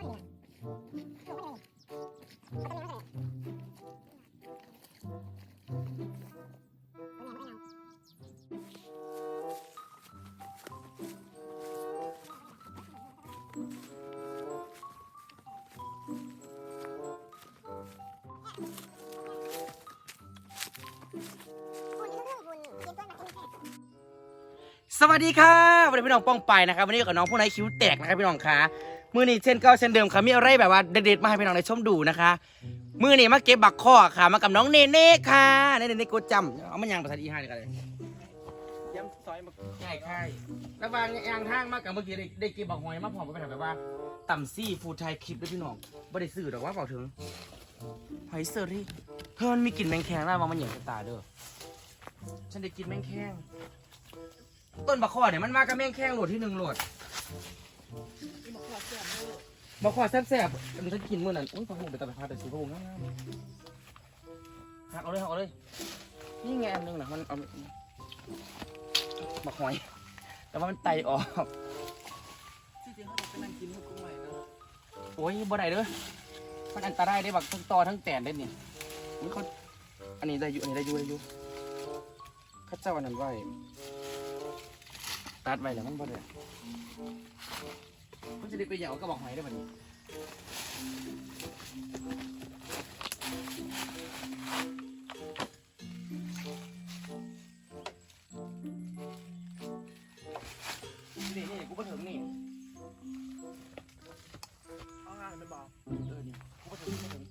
สวัสดีค่ะวันนี้พี่น้องป้องไปนะครับวันนี้อยู่กับน้องผู้นายคิ้วแตกนะครับพี่น้องคะ มือนี้เช่นเก่าเช่นเดิมค่ะมีอะไรแบบว่าเด็ดๆมาให้พี่น้องได้ชมดูนะคะ มือนี้มาเก็บบักข้อค่ะ มากับน้องเนเน่ค่ะเนเน่โกจำเอามันยังภาษาอีห้านี่กันเลยย้ำซอยมาใช่ใช่ระหว่างยางทางมากับเมื่อกี้ได้ได้เก็บบักหอยมาพร้อมไปทำแบบว่าต่ำซี่ฟูดไทยคลิปด้วยพี่น้องไม่ได้ซื้อหรอกว่าเปล่าถึงหอยเซอรี่เธอมันมีกลิ่นแมงแคงได้ว่ามันเหยียบตาเด้อฉันได้กินแมงแคงต้นบะขอเนี่ยมันมากับแม่งแข้งโหลดที่หนึ่งโหลด บะขอแซ่บๆอันนี้ฉันกินเมื่อนั้นอุ้ยพะโงไปตะไปพาแต่สีพะโงงามๆหักเอาเลยหักเอาเลย นี่ไงอันหนึงนะมันเอาบะหอย แต่ว่ามันไตออก ที่จริงเขาบอกเป็นนั่งกินลูกกุ้งใหม่นะโอ้ยบ่ได้เด้อมันอันตรายได้บักทั้งตอทั้งแตนได้เนี่ยนี่เขาอันนี้ได้อยู่ อันนี้ได้อยู่ได้อยู่เข้าเจ้าอันนั้นไว้ ตัดไว้แล้วมันบ่ได้มันจะได้ไปเหยาก็บอกหอยได้แบบนี้นี่นี่กูมาถึงนี่เอางานไปบอกเออนี่กูมาถึงกูมาถึง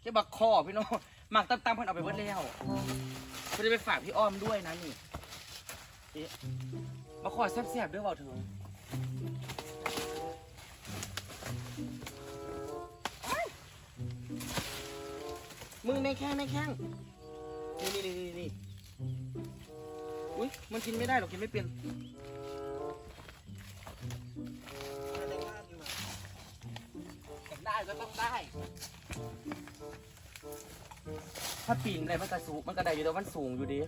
แค่บักคอพี่น้อง หมักตามๆเพิ่นเอาไปเบิดแล้วเพิ่นจะไปฝากพี่อ้อมด้วยนะนี่เอ๊ะบักคอแซ่บๆด้อเปล่าเถอมึงในแข้งในแข้งนี่นี่นี่นี่อุ้ยมันกินไม่ได้หรอกกินไม่เป็นแต่ได้ก็ต้องได้ ถ้าปีนได้มันก็สูงมันก็ได้อยู่แต่ว่ามันสูงอยู่ดี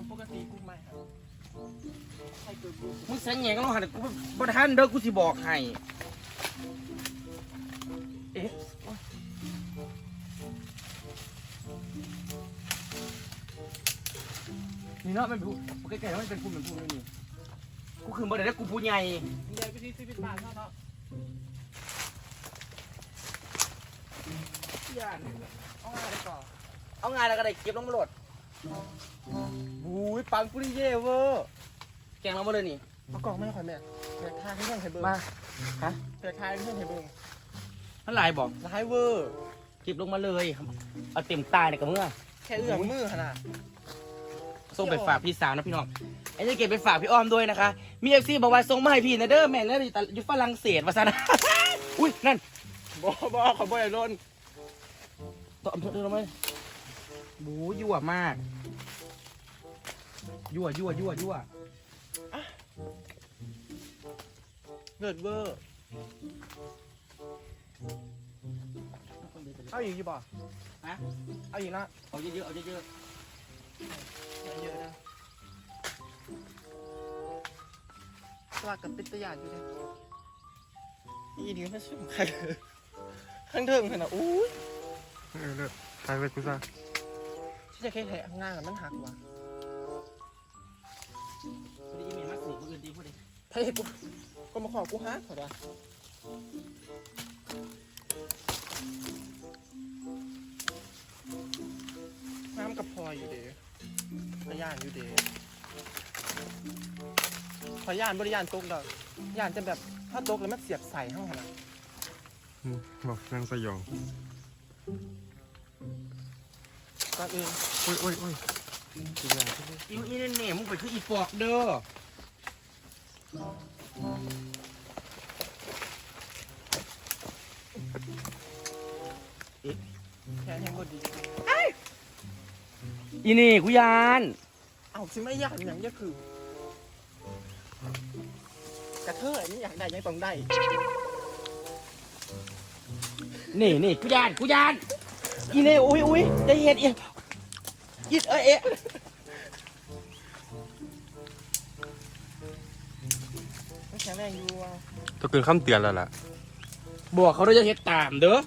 รื่องปกติกุ้งใหม่ครับใครเกิดกุ้งมึงเสียงแหงก็ลองหันกูบ่ทันเด้อกูสิบอกให้เอ๊ะโอ๊ยนี่เนาะมันเป็นผู้ใกล้ๆมันเป็นผู้เป็นผู้นี่กูคือบ่ได้แล้วกูผู้ใหญ่มียายไปที่สิบบาทเท่าเนาะย่านเอางานไปก่อนเอางานแล้วก็ได้เก็บลงมาโหลดบู ยปังปุริเย่เวอร์แกงลงมาเลยนี่เอากล่องไม่ค่อยแม่แตกทายให้เพื่อนเห็นเบิ้งมาฮะแตกทายให้เพื่อนเห็นเบิ้งนั่นลายบอกร้ายเวอร์เก็บลงมาเลยเอาเต็มตายเนี่ยกับเมื่อแค่เอื้อมมือขนาดส่งไปฝากพี่สาวนะพี่น้องไอ้นี่เก็บไปฝากพี่อ้อมด้วยนะคะ มีเอฟซีบอกว่าส่งมาให้พี่นะเด้อแม่นะอยู่ตะอยู่ฝรั่งเศสว่าซะนะอุ้ยนั่นบอบอขอบอยล้นต่อเดินลงมาเลยบูยั่วมาก ยั่วยั่วยั่วยั่วเลิศเวอร์เอาอีกอยู่ป่ะฮะเอาอีกนะเอาเยอะๆเอาเยอะเยอะๆนะสวัสดิ์กับปิตยานอยู่เลยอีนี่ไม่ใช่ใครเลยข้างเทิงขนาดอู้ยเออเลิศใครไปกูซ่าที่จะแค่แทะข้างหน้ากับมันหักว่ะ นอื่นดีพูดดิเฮ้ยกูก็มาขอกูฮักเหรอวะน้ำกับพลอยอยู่เด้พยานอยู่เด้พอยานบริยานตกดอกยานจะแบบถ้าตกแล้วมันเสียบใส่ห้องขนาดอืมบอกนางสยองก่อนอื่นโอ้ยโอ้ยโอ้ยอีอีเน่เน่มึงไปคืออีปอกเด้อ แค่แห้งบดี อีนี่กูยาน เอาสิไม่อยากอย่างนี้คือ กระเทยนี่อยากได้ยังต้องได้ นี่นี่กูยานกูยาน อีเน่อุ้ยอุ้ยจะเห็ดอีอีเอ้ยเอ๊ะ แข็งแรงอยู่อะตัวเกินคำเตือนแล้วล่ะบอกเขาด้วยจะเห็ดตามเด้อ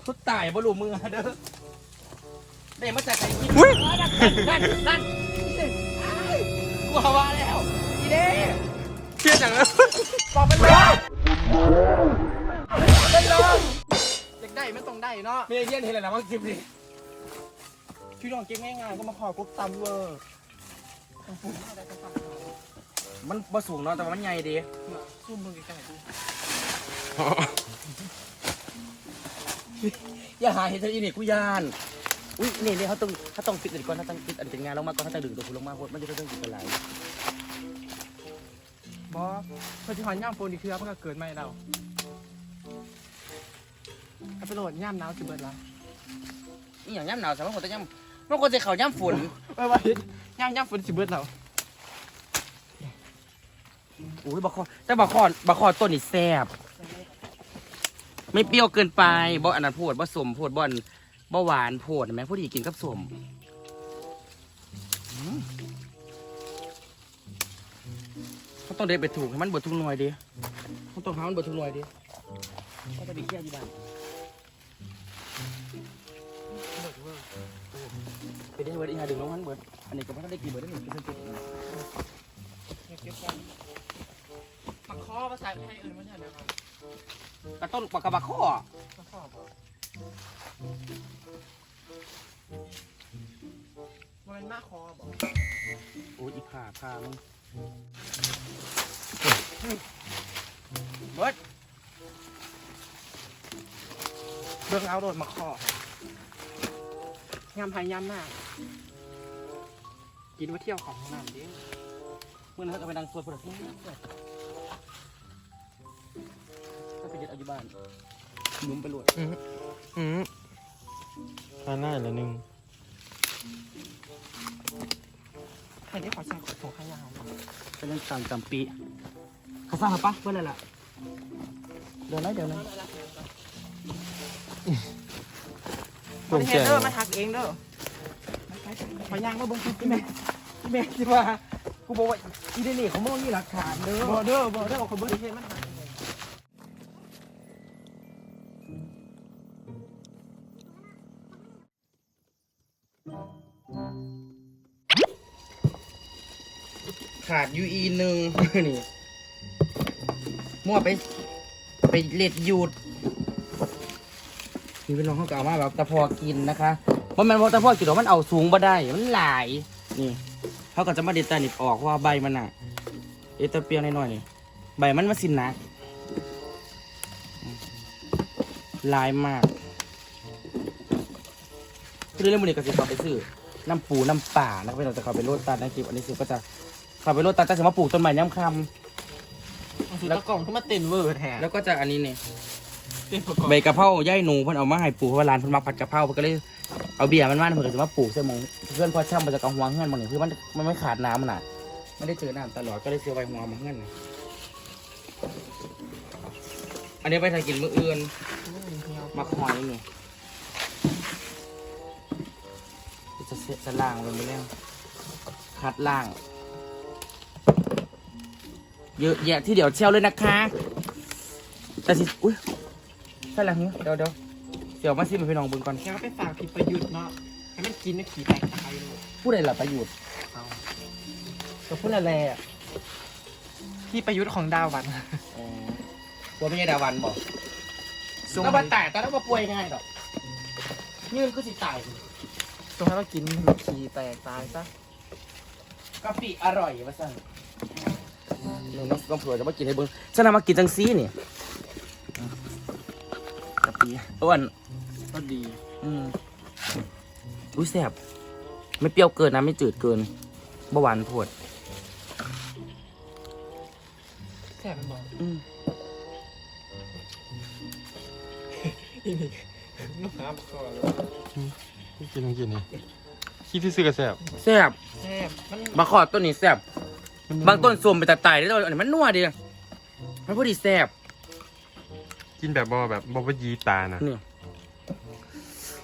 เขาตายบ่รู้มือเด้อได้มาจากไหนกินนั่นนั่นนั่นนั่นกูหาว่าแล้วอีเน่เพี้ยนจังเลยบอกเป็นเลยเป็นเลยอยากได้ไม่ต้องได้เนาะเมียเยี่ยนเห็นอะไรนะว่าคลิปนี้พี่น้องเก่งง่ายๆก็มาขอกุ๊กตำเวอร์ มันบ่สูงเนาะแต่ว่ามันใหญ่ดีซุ่มมือใกล้ๆดูอย่าหาเห็ดเธออีนี่กูยาน อุ้ยนี่นี่เขาต้องเขาต้องปิดอันนี้ก่อนเขาต้องปิดอันเป็นงานลงมาก่อนเขาต้องดึงตัวคุณลงมาโคตรมันจะต้องกินกันหลายบอสพอที่หอนย่ามโฟนอีกคือเพิ่งเกิดใหม่เราเอาไปโหลดย่ามหนาวสิเบิดแล้วนี่อย่างย่ำหนาวสามารถคนจะย่ำมันควรจะเข่าย่ำฝนไปไว้ย่ามย่ามฝนสิเบิดเรา อุ้ยบักคอแต่บักคอบักคอต้นนี่แซ่บไม่เปรี้ยวเกินไปบ่อันนั้นโพดบ่สมโพดบ่อนบ่หวานโพดแม่ผู้ดีกินกับสมอืมเขาต้องเด็ดไปถูกให้มันบดทุกหน่วยดิเขาต้องหามันบดทุกหน่วยดิเขาจะไปเที่ยวที่บ้านไปได้เบิดอีกหาดึงน้องมันเบิร์ดอันนี้ก็ไม่ได้กินเบิดได้หนึ่งกินเส้นเก็บก่อน ปักคอภาษาไทยอื่นไม่ใช่นะครับกระต้นปากกระบะข้อปักคอบอกมันเป็นหน้าคอบอกโอ้ยอีผ่าผ่ามึงเบิดเบิ่งเอาโดดมาคอยำไทยยำหน้ากินว่าเที่ยวของน้ำดิเมื่อนั้นก็ไปนั่งสวดพุทธคุณก็ไปเด็ดเอาอยู่บ้านหนุ่มไปรวดอืมทานได้ละหนึ่งใครได้ขอสั่งของขายาวไปเล่นต่างจำปีเขาสร้างมาปะเพื่อนอะไรล่ะเดี๋ยวนะเดี๋ยวนะพวกเฮแก่เดอร์มาทักเองเด้อขอยางมาเบิ่งคลิปพี่แม่พี่แม่ที่ว่ากูบอกว่าอีเดนี่เขาไม่มีหลักฐานเด้บออเดอร์บอเดอร์ของคนเบิ่งเฮมัน ขาดยูอีหนึ่งนี่มั่วไป ไปเล็ดหยุดนี่เป็นน้องเขากล่ามาแบบตะพอกินนะคะเพราะมันว่าตะพอกินหรอกมันเอาสูงบ่ได้ มันหลาย นี่เขาก็จะมาเด็ดตานิดออกเพราะว่าใบมันอะ เอตะเปียงหน่อยๆนี่ ใบมันมาสินหนักลายมากคือเรื่องมันนี่ก็จะเขาไปซื้อน้ำปูน้ำป่านะไม่ต้องจะเขาไปโรดตัดนะคลิปอันนี้คือก็จะ ขาไปโรดตัดแต่สมมติปลูกต้นไม้ย่ำคแล้วกล่องก็มาเต้นเวอร์แทนำแล้วก็จะอันนี้เนี่ยเต้นประกอบใบกะเพราย่ายหนูเพิ่นเอามาให้ปลูกเพราะว่าร้านเพิ่นมาผัดกะเพราเพิ่นก็เลยเอาเบียร์มันมาเพิ่นก็จะมาปลูกใส่หมองเพื่อนพอช่ำมันจะกระหัวเงื่อนหมองนี่คือมันมันไม่ขาดน้ำมันน่ะไม่ได้เจอน้ำตลอดก็เลยซื้อไว้หัวหมองเงื่อนน่ะอันนี้ไปทากินมื้ออื่นมาคอยนี่จะเสร็จจะล่างลงไปแล้วคัดล่าง เยอะแยะที่เดี๋ยวเชี่ยวเลยนะคะ แต่สิ อุ้ยใช่แล้วเดี๋ยวเดี๋ยวเดี๋ยวมาซิมให้พี่น้องเบิ่งก่อน แค่ว่าไปฝากพี่ประยุทธ์เนาะให้มันกินนะขี่แตกตายเลยผู้ใดหลับประโยชน์เอาก็พูดอะไรอะพี่ประยุทธ์ของดาววันอ๋อตัวไม่ใช่ดาวันบอกส่งแล้วให้มาตายแต่แล้วมาป่วยง่ายดอกนี่มันก็สิตายส่งให้มากินมันขี่แตกตายซะกะปิอร่อยมาสั่งห นูน้องน้องเผื่อจะมากินให้เบิ่งฉันนำมากินจังซี่นี่กะปิอ้วนก็ดีอืมอุ้ยแซ่บไม่เปรี้ยวเกินนะ ไม่จืดเกินเบาหวานโพดแซ่บมันบอกอืมอีนี่ลูกค้าบอกก่อนเลยกินต้องกินนี่คิดที่ซื้อกระแสบแซ่บแซ่บมันบางขอต้นนี้แซ่บ บางต้นส้มไปแต่ตายได้ต้นอันนี้มันนัวดีมันพอดีแซ่บกินแบบบ่แบบบ่ว่ายีตานะนี่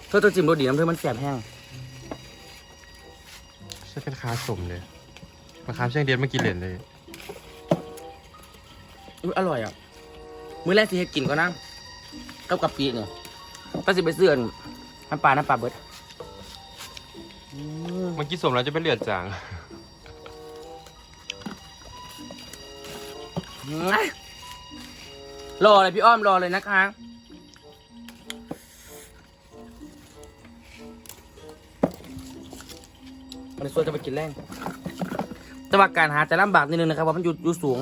เธอตัวจิ้มรสดีน้ำเธอมันแซ่บแห้งใช่เป็นคาสมเลยมาคามเชียงเดียนเมื่อกี้เหรียญเลยอุ๊ยอร่อยอะ มื้อแรกที่เฮ็ดกินก็นะกับกะปิเนี่ยก็สิไปซื้ออันน้ำปลาน้ำปลาเบิดอืมเมื่อกี้สมแล้วจะเป็นเหลือดจาง รอเลยพี่อ้อมรอเลยนะคะ มันส่วนจะไปกินแรงแต่ว่าการหาจะลำบากนิดนึงนะครับเพราะมันอยู่อยู่สูง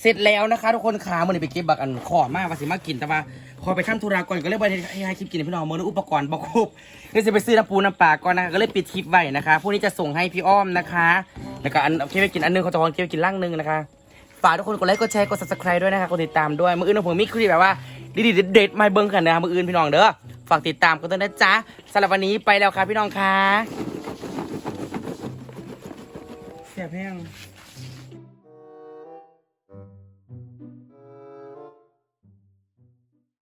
เสร็จแล้วนะคะ ทุกคนขามันไปเก็บบักอันขอมากว่าสิมากินแต่ว่า พอไปทำธุระก่อนก็เลยไปให้ให้คลิปกินให้พี่น้องเมื่ออุปกรณ์บกครบเลยจะไปซื้อน้ำปูน้ำปลาก่อนนะคะก็เลยปิดคลิปไว้นะคะพวกนี้จะส่งให้พี่อ้อมนะคะแล้วก็อันเคไปกินอันนึงเขาจะพองเคไปกินล่างนึงนะคะฝากทุกคนกดไลค์กดแชร์กด subscribe ด้วยนะคะกดติดตามด้วยมืออื่นผมมีคลิปแบบว่าดีๆเด็ดมาเบิ้งกันนะครับมืออื่นพี่น้องเด้อฝากติดตามกันด้วยนะจ๊ะสำหรับวันนี้ไปแล้วครับพี่น้องค่ะเสียบแห้ง